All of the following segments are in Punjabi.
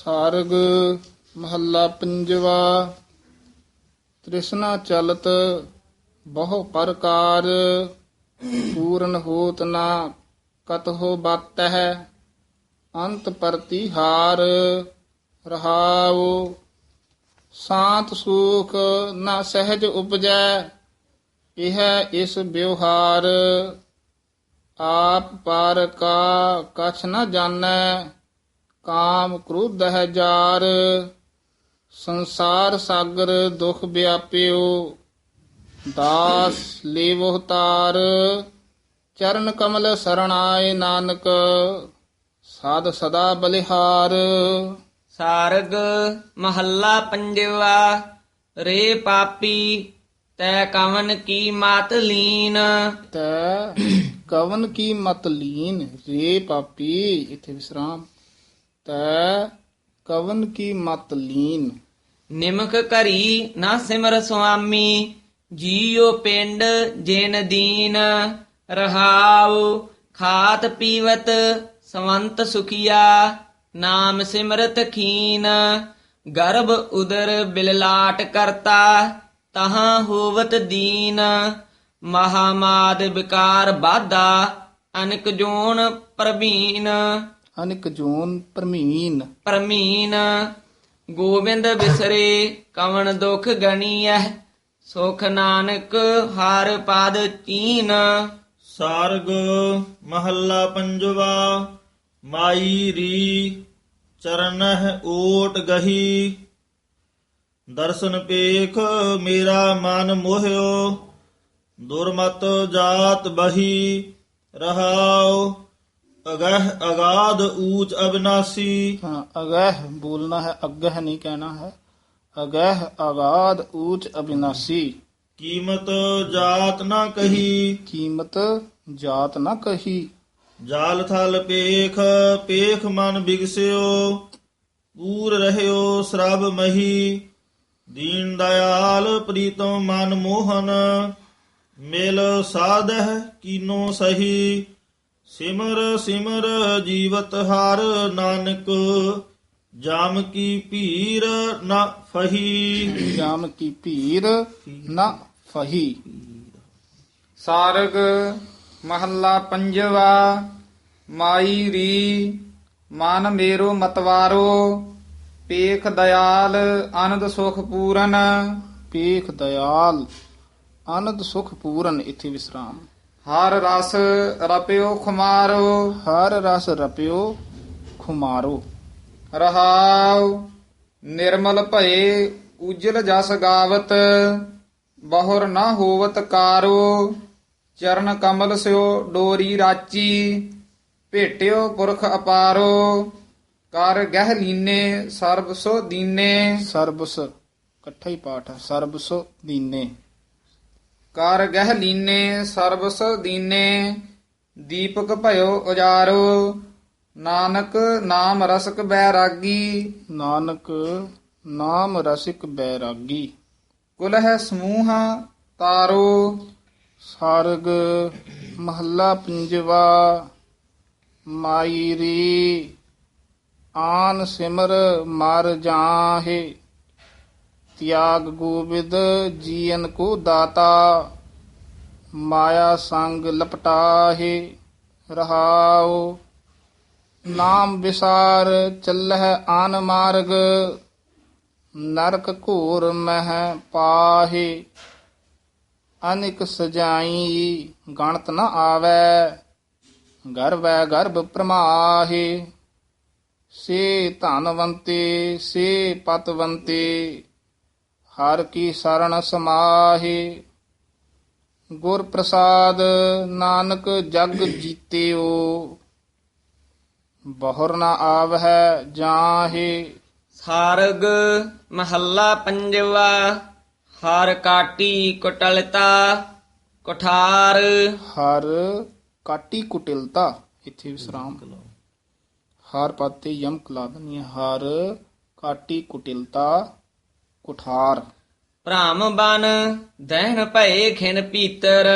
ਸਾਰਗ ਮਹੱਲਾ ਪੰਜਵਾ। ਤ੍ਰਿਸ਼ਨਾ ਚਲਤ ਬਹੁ ਪ੍ਰਕਾਰ, ਪੂਰਨ ਹੋਤ ਨਾ ਕਤਹੁ ਬਤ ਹੈ ਅੰਤ ਪ੍ਰਤੀਹਾਰ ਰਹਾਉ। ਸ਼ਾਂਤ ਸੁਖ ਨਾ ਸਹਿਜ ਉਪਜੈ, ਇਹ ਇਸ ਵਿਵਹਾਰ। ਆਪ ਪਾਰ ਕਾ ਕਛ ਨ ਜਾਣੈ ਕਾਮ ਕ੍ਰੋਧ ਹੈ ਜਾਰ ਸੰਸਾਰ ਸਾਗਰ ਦੁਖ ਵਿਆਪਿਓ ਦਾਸ ਲੇਵੋ ਤਾਰ ਚਰਨ ਕਮਲ ਸਰਣਾਏ ਨਾਨਕ ਸਾਧ ਸਦਾ ਬਲਿਹਾਰ। ਸਾਰਗ ਮਹੱਲਾ ਪੰਜਵਾ ਰੇ ਪਾਪੀ ਤੈ ਕਵਨ ਕੀ ਮਾਤ ਲੀਨ? ਤੈ ਕਵਨ ਕੀ ਮਤ ਲੀਨ? ਰੇ ਪਾਪੀ ਇਥੇ ਵਿਸਰਾਮ। ਤੈ ਕਵਨ ਕੀ ਮਤ ਲੀਨ? ਨਿਮਕ ਘਰੀ ਨਾ ਸਿਮਰ ਸੁਆਮੀ, ਜੀਉ ਪਿੰਡ ਜਿਨ ਦੀਨ, ਰਹਾਉ ਖਾਤ ਪੀਵਤ ਸਵੰਤ ਸੁਖੀਆ, ਨਾਮ ਸਿਮਰਤ ਖੀਨ, ਗਰਭ ਉਦਰ ਬਿਲਲਾਟ ਕਰਤਾ, ਤਹਾਂ ਹੋਵਤ ਦੀਨ, ਮਹਾਮਾਦ ਵਿਕਾਰ ਬਾਧਾ, ਅਨਕ ਜੋਨ ਪ੍ਰਵੀਨ। ਅਨਿਕ ਜੋਨ ਪਰਮੀਨ। ਪਰਮੀਨ ਗੋਬਿੰਦ ਬਿਸਰੇ ਕਵਣ ਦੁਖ ਗਣੀਐ ਸੁਖ ਨਾਨਕ ਹਰ ਪਦ ਚੀਨ। ਸਾਰਗ ਮਹੱਲਾ ਪੰਜਵਾ ਮਾਈ ਰੀ ਚਰਨਹ ਓਟ ਗਹੀ। ਦਰਸ਼ਨ ਪੇਖ ਮੇਰਾ ਮਨ ਮੋਹਿਓ ਦੁਰਮਤ ਜਾਤ ਬਹੀ ਰਹਾਉ। ਅਗਹ ਅਗਾਧ ਊਚ ਅਬਨਾਸੀ। ਹਾਂ ਅਗਹ ਬੋਲਣਾ ਹੈ ਅਗਹ ਨਹੀਂ ਕਹਿਣਾ ਹੈ। ਅਗਹ ਆਗਾਦ ਊਚ ਅਬਿਨਾਸੀ। ਕੀਮਤ ਜਾਤ ਨਾ ਕਹੀ। ਕੀਮਤ ਜਾਤ ਨਾ ਕਹੀ। ਜਾਲ ਥਲ ਪੇਖ ਪੇਖ ਮਨ ਬਿਗਸਿਓ। ਪੂਰ ਰਹਿਓ ਸਰਬ ਮਹੀ। ਦੀਨ ਦਇਆਲ ਪ੍ਰੀਤਮ ਮਨ ਮੋਹਨ। ਮਿਲ ਸਾਧਹ ਕੀਨੋ ਸਹੀ। ਸਿਮਰ ਸਿਮਰ ਜੀਵਤ ਹਰ ਨਾਨਕ ਜਾਮ ਕੀ ਭੀਰ ਨਾ ਫਹੀ। ਜਾਮ ਕੀ ਭੀਰ ਨਾ ਫਹੀ। ਸਾਰਗ ਮਹੱਲਾ ਪੰਜਵਾ ਮਾਈ ਰੀ ਮਨ ਮੇਰੋ ਮਤਵਾਰੋ ਪੇਖ ਦਇਆਲ ਆਨੰਦ ਸੁਖ ਪੂਰਨ। ਪੇਖ ਦਇਆਲ ਆਨੰਦ ਸੁਖ ਪੂਰਨ ਇਥੇ ਵਿਸਰਾਮ। ਹਰ ਰਸ ਰਪਿਓ ਖੁਮਾਰੋ। ਹਰ ਰਸ ਰਪਿਓ ਖੁਮਾਰੋ। ਰਹਾਉ ਨਿਰਮਲ ਭਏ ਉਜਲ ਜਸ ਗਾਵਤ ਬਹੁਰ ਨਾ ਹੋਵਤ ਕਾਰੋ। ਚਰਨ ਕਮਲ ਸਿਓ ਡੋਰੀ ਰਾਚੀ ਭੇਟਿਓ ਪੁਰਖ ਅਪਾਰੋ। ਕਰ ਗਹਿ ਲੀਨੇ ਸਰਬ ਸੋ ਦੀਨੇ। ਸਰਬਸ ਇਕੱਠਾ ਹੀ ਪਾਠ ਹੈ ਸਰਬਸ ਦੀਨੇ। ਕਰ ਗਹਿ ਲੀਨੇ ਸਰਬ ਸੋ ਦੀਨੇ ਦੀਪਕ ਭਇਓ ਉਜਾਰੋ। ਨਾਨਕ ਨਾਮ ਰਸਕ ਬੈਰਾਗੀ। ਨਾਨਕ ਨਾਮ ਰਸਿਕ ਬੈਰਾਗੀ। ਕੁਲ ਹੈ ਸਮੂਹ ਤਾਰੋ। ਸਰਗ ਮਹੱਲਾ ਪੰਜਵਾ। ਮਾਈ ਰੀ ਆਨ ਸਿਮਰ ਮਰ ਜਾਹੇ। ਤਿਆਗ ਗੋਬਿੰਦ ਜੀਵਨ ਕੋ ਦਾਤਾ, ਮਾਇਆ ਸੰਗ ਲਪਟਾਹੇ ਰਹਾਉ। ਨਾਮ ਵਿਸਾਰ ਚੱਲਹਿ ਆਨ ਮਾਰਗ, ਨਰਕ ਘੋਰ ਮਹਿ ਪਾਹੇ। ਅਨਿਕ ਸਜਾਈ ਗਣਤ ਨ ਆਵੈ ਗਰਵੈ ਗਰਭ ਪ੍ਰਮਾਹੇ। ਸੇ ਧਨਵੰਤੇ, ਸੇ ਪਤਵੰਤੇ ਹਰ ਕੀ ਸਰਣ ਸਮਾਹੇ। ਗੁਰ ਪ੍ਰਸਾਦ ਨਾਨਕ ਜਗ ਜੀਤਿਓ। ਬਹੁਰ ਨ ਆਵਹਿ ਜਾਹੇ। ਸਾਰਗ ਮਹੱਲਾ ਪੰਜਵਾ ਹਰ ਕਾਟੀ ਕੁਟਲਤਾ ਕੁਠਾਰ। ਹਰ ਕਾਟੀ ਕੁਟਿਲਤਾ ਇੱਥੇ ਵਿਸਰਾਮ। ਹਰ ਪਾਤੇ ਯਮਕ ਲਾ ਦਨੀ ਹੈ। ਹਰ ਕਾਟੀ ਕੁਟਿਲਤਾ ਕੁਠਾਰ। ਭ੍ਰਮ ਬਨ ਦਹਿਨ ਭਏ ਖਿਨ ਪੀਤਰ।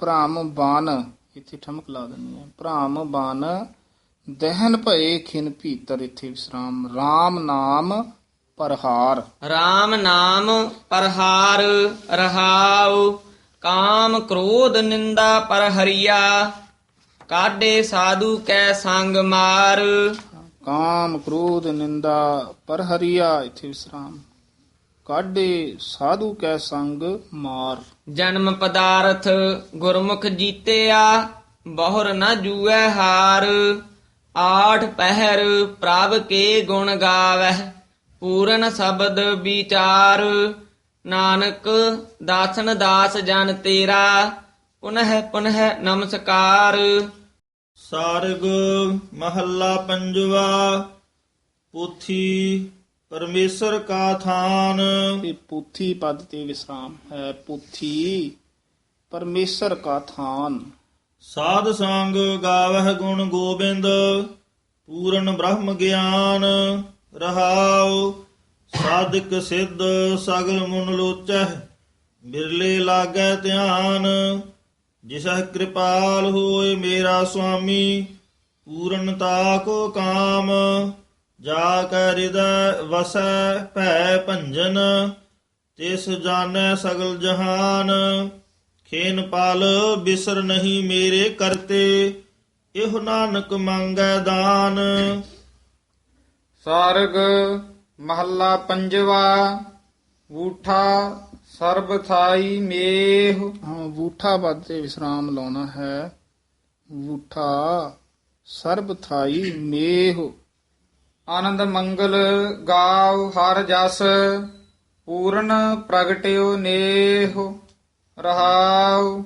ਭ੍ਰਮ ਬਾਨ ਇੱਥੇ ਠਮਕ ਲਾ ਦਨੀ ਹੈ। ਭ੍ਰਮ ਬਾਨ ਦਹਿਨ ਭਏ ਖਿਨ ਭੀਤਰ ਇੱਥੇ ਵਿਸਰਾਮ। RAM ਨਾਮ ਪਰਹਾਰ। RAM ਨਾਮ ਪਰਹਾਰ ਰਹਾਉ। ਕਾਮ ਕ੍ਰੋਧ ਨਿੰਦਾ ਪਰ ਹਰੀਆ ਕਾਢੇ ਸਾਧੂ ਕੈ ਸੰਗ ਮਾਰ। ਕਾਮ ਕ੍ਰੋਧ ਨਿੰਦਾ ਪਰਹਰੀਆ ਇੱਥੇ ਵਿਸਰਾਮ। ਕਾਢੇ ਸਾਧੂ ਕੈ ਸੰਗ ਮਾਰ। ਜਨਮ ਪਦਾਰਥ ਗੁਰਮੁਖ ਜੀਤਿਆ ਬਹੁਰ ਨ ਜੂਐ ਹਾਰ। ਆਠ ਪਹਿਰ ਪ੍ਰਭ ਕੇ ਗੁਣ ਗਾਵਹਿ ਪੂਰਨ ਸ਼ਬਦ ਵਿਚਾਰ। ਨਾਨਕ ਦਾਸਨ ਦਾਸ ਜਨ ਤੇਰਾ ਪੁਨਹ ਪੁਨਹ ਨਮਸਕਾਰ। ਸਾਰਗ ਮਹੱਲਾ ਪੰਜਵਾ ਪੋਥੀ ਪਰਮੇਸ਼ਰ ਕਾ ਥਾਨ। ਇਹ ਪੂਥੀ ਪਦ ਤੇ ਵਿਸਰਾਮ ਹੈ। ਪੂਥੀ ਪਰਮੇਸ਼ਰ ਕਾ ਥਾਨ। ਸਾਧ ਸੰਗ ਗਾਵਹਿ ਗੁਣ ਗੋਬਿੰਦ ਪੂਰਨ ਬ੍ਰਹਮ ਗਿਆਨ ਰਹਾਉ। ਸਾਧਕ ਸਿੱਧ ਸਗਲ ਮਨ ਲੋਚਹਿ ਬਿਰਲੇ ਲਾਗੈ ਧਿਆਨ। ਜਿਸਹਿ ਕਿਰਪਾਲ ਹੋਏ ਮੇਰਾ ਸੁਆਮੀ ਪੂਰਨਤਾ ਕੋ ਕਾਮ। ਜਾ ਕੈ ਹਿਰਦੈ ਵਸੈ ਭੈ ਭੰਜਨ ਤਿਸ ਜਾਣੈ ਸਗਲ ਜਹਾਨ। ਖੇਨ ਪਾਲ ਬਿਸਰ ਨਹੀਂ ਮੇਰੇ ਕਰਤੇ ਇਹੋ ਨਾਨਕ ਮੰਗੈ ਦਾਨ। ਸਾਰਗ ਮਹੱਲਾ ਪੰਜਵਾ ਊਠਾ ਸਰਬ ਥਾਈ ਮੇਹ। ਹਾਂ ਵੂਠਾ ਪਦ ਤੇ ਵਿਸਰਾਮ ਲਾਉਣਾ ਹੈ। ਵੂਠਾ ਸਰਬ ਥਾਈ ਮੇਹ। ਆਨੰਦ ਮੰਗਲ ਗਾਉ ਹਰ ਜਸ, ਪੂਰਨ ਪ੍ਰਗਟਿਓ ਨੇਹ, ਰਹਾਉ,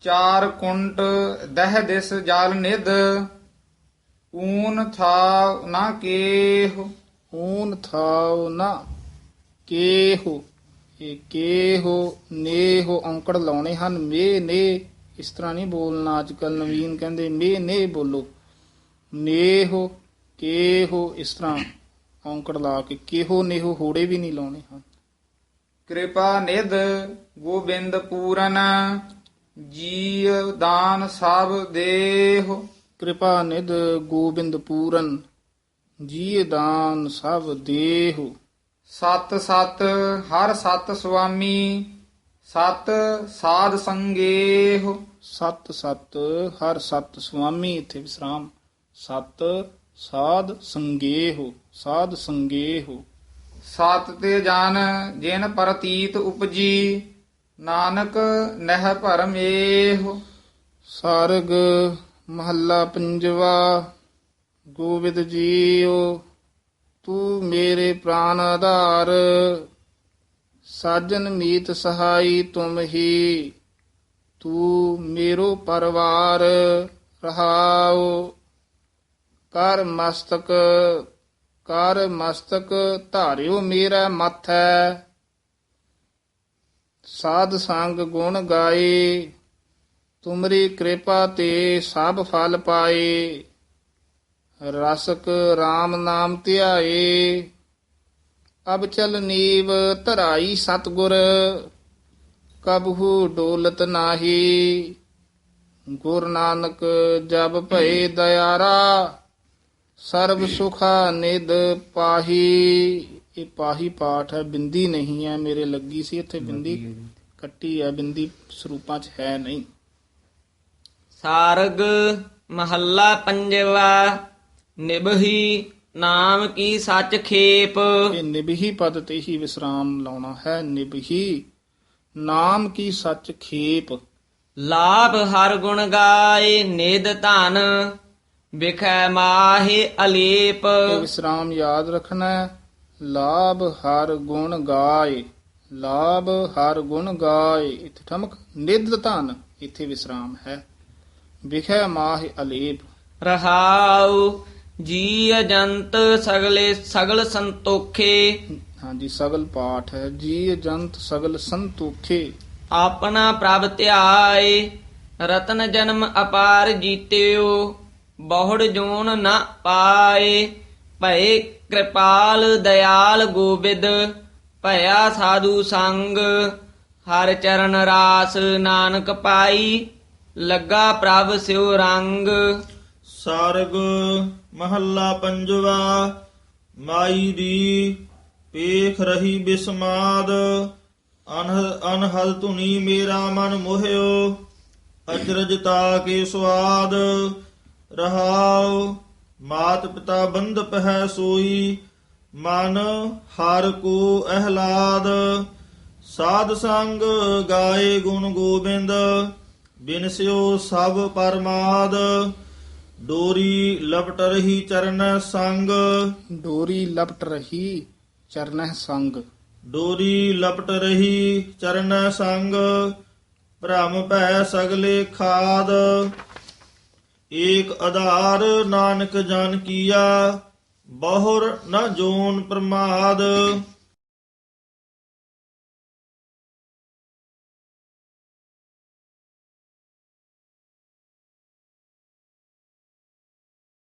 ਚਾਰ ਕੁੰਟ ਦਹ ਦਿਸ ਜਲ ਨਿਧ, ਊਨ ਥਾ ਨਾ ਕੇਹ, ਊਨ ਥਾਉ ਨਾ ਕੇਹੋ, ਇਹ ਕੇਹੋ, ਨੇਹੋ ਔਂਕੜ ਲਾਉਣੇ ਹਨ, ਮੇ ਨੇ, ਇਸ ਤਰ੍ਹਾਂ ਨਹੀਂ ਬੋਲਣਾ ਅੱਜ ਕੱਲ ਨਵੀਨ ਕਹਿੰਦੇ, ਮੇ ਨੇ ਬੋਲੋ। ਨੇਹੋ ਕੇਹੋ ਇਸ ਤਰ੍ਹਾਂ ਔਂਕੜ ਲਾ ਕੇ ਕੇਹੋ ਨੇਹੋ ਹੋੜੇ ਵੀ ਨਹੀਂ ਲਾਉਣੇ ਹਨ। ਕਿਰਪਾ ਨਿਧ ਗੋਬਿੰਦ ਪੂਰਨ ਜੀ ਦਾਨ ਸਭ ਦੇਹ। ਕਿਰਪਾ ਨਿਧ ਗੋਬਿੰਦ ਪੂਰਨ ਜੀ ਦਾਨ ਸਭ ਦੇਹੁ। ਸਤ ਸਤ ਹਰ ਸਤ ਸੁਆਮੀ ਸਤ ਸਾਧ ਸੰਗੇਹ। ਸਤ ਸਤ ਹਰ ਸਤ ਸੁਆਮੀ ਇੱਥੇ ਵਿਸਰਾਮ। ਸਤ ਸਾਧ ਸੰਗੇਹੁ ਸਾਧ ਸੰਗੇਹੁ। ਸਤ ਤੇ ਜਨ ਜਿਨ ਪ੍ਰਤੀਤ ਉਪਜੀ ਨਾਨਕ ਨਹਿ ਭਰਮੇਹ ਸਾਰਗ ਮਹੱਲਾ ਪੰਜਵਾ ਗੋਬਿੰਦ ਜੀਓ ਤੂੰ ਮੇਰੇ ਪ੍ਰਾਨ ਆਧਾਰ। ਸਾਜਨ ਮੀਤ ਸਹਾਈ ਤੁਮ ਹੀ ਤੂੰ ਮੇਰੋ ਪਰਵਾਰ ਰਹਾਉ। ਕਰ ਮਸਤਕ ਕਰ ਮਸਤਕ ਧਾਰਿਓ ਮੇਰਾ ਮੱਥੈ। ਸਾਧ ਸੰਗ ਗੁਣ ਗਾਏ ਤੁਮਰੀ ਕਿਰਪਾ ਤੇ ਸਭ ਫਲ ਪਾਏ ਰਸਕ RAM ਨਾਮ ਧਿਆਏ ਅਬ ਚਲ ਨੀਵ ਧਰਾਈ ਸਤਗੁਰ। ਕਬਹੂ ਡੋਲਤ ਨਾਹੀ, ਗੁਰ ਨਾਨਕ ਜਬ ਭਏ ਦਇਆਰਾ। ਸਰਬ ਸੁਖਾ ਨਿਦ ਪਾਹੀ ਇਹ ਪਾਹੀ ਪਾਠ ਹੈ ਬਿੰਦੀ ਨਹੀਂ ਹੈ ਮੇਰੇ ਲੱਗੀ ਸੀ ਇੱਥੇ ਬਿੰਦੀ ਕੱਟੀ ਹੈ ਬਿੰਦੀ ਸਰੂਪਾਂ 'ਚ ਹੈ ਨਹੀਂ। ਸਾਰਗ ਮਹੱਲਾ ਪੰਜਵਾ ਨਿਭਹੀ ਨਾਮ ਕੀ ਸੱਚ ਖੇਪ? ਇਹ ਨਿਭਹੀ ਪਦ ਤੇ ਹੀ ਵਿਸਰਾਮ ਲਾਉਣਾ ਹੈ ਨਿਭਹੀ ਨਾਮ ਕੀ ਸੱਚ ਖੇਪ? ਲਾਭ ਹਰ ਗੁਣ ਗਾਏ ਨਿਦ ਧਨ ਵਿਖੈ ਮਾਹੇ ਅਲੇਪ। ਇਹ ਵਿਸਰਾਮ ਯਾਦ ਰੱਖਣਾ ਹੈ ਲਾਭ ਹਰ ਗੁਣ ਗਾਏ ਲਾਭ ਹਰ ਗੁਣ ਗਾਏ ਇੱਥੇ ਠਮਕ ਨਿਧ ਧਨ ਇੱਥੇ ਵਿਸਰਾਮ ਹੈ। ਵਿਖੇ ਮਾਹ ਅਲੇਪ। ਰਹਾਉ ਜੀ ਅਜੰਤ ਸਗਲੇ ਸਗਲ ਸੰਤੋਖੇ। ਹਾਂਜੀ ਸਗਲ ਪਾਠ ਹੈ ਜੀ ਜੰਤ ਸਗਲ ਸੰਤੋਖੇ। ਆਪਣਾ ਪ੍ਰਭ ਧਿਆਏ ਰਤਨ ਜਨਮ ਅਪਾਰ ਜੀਤਿਓ। ਬਹੁੜ ਜੋਨ ਨਾ ਪਾਏ। ਭਏ ਕਿਰਪਾਲ ਦਇਆਲ ਗੋਬਿੰਦ, ਭਇਆ ਸਾਧੂ ਸੰਗ। ਹਰ ਚਰਨ ਰਾਸ ਨਾਨਕ ਪਾਈ, ਲੱਗਾ ਪ੍ਰਭ ਸਿਉ ਰੰਗ। ਸਾਰਗ ਮਹੱਲਾ ਪੰਜਵਾ, ਮਾਈ ਦੀ ਪੇਖ ਰਹੀ ਬਿਸਮਾਦ। ਅਨਹ, ਅਨਹਦ ਧੁਨੀ ਮੇਰਾ ਮਨ ਮੋਹਿਓ ਅਚਰਜਤਾ ਕੇ ਸਵਾਦ ਰਹਾਉ ਮਾਤ ਪਿਤਾ ਬੰਧਪ ਹੈ ਸੋਈ ਮਨ ਹਰ ਕੋ ਅਹਲਾਦ। ਸਾਧ ਸੰਗ ਗਾਏ ਗੁਣ ਗੋਬਿੰਦ ਬਿਨਸਿਓ ਸਭ ਪਰਮਾਦ। ਡੋਰੀ ਲਪਟ ਰਹੀ ਚਰਨ ਸੰਗ। ਡੋਰੀ ਲਪਟ ਰਹੀ ਚਰਨਹਿ ਸੰਗ। ਡੋਰੀ ਲਪਟ ਰਹੀ ਚਰਨ ਸੰਗ। ਭ੍ਰਮ ਭੈ ਸਗਲੇ ਖਾਦ। ਏਕ ਆਧਾਰ ਨਾਨਕ ਜਨ ਕੀਆ ਬਹੁਰ ਨ ਜੋਨ ਪ੍ਰਮਾਦ।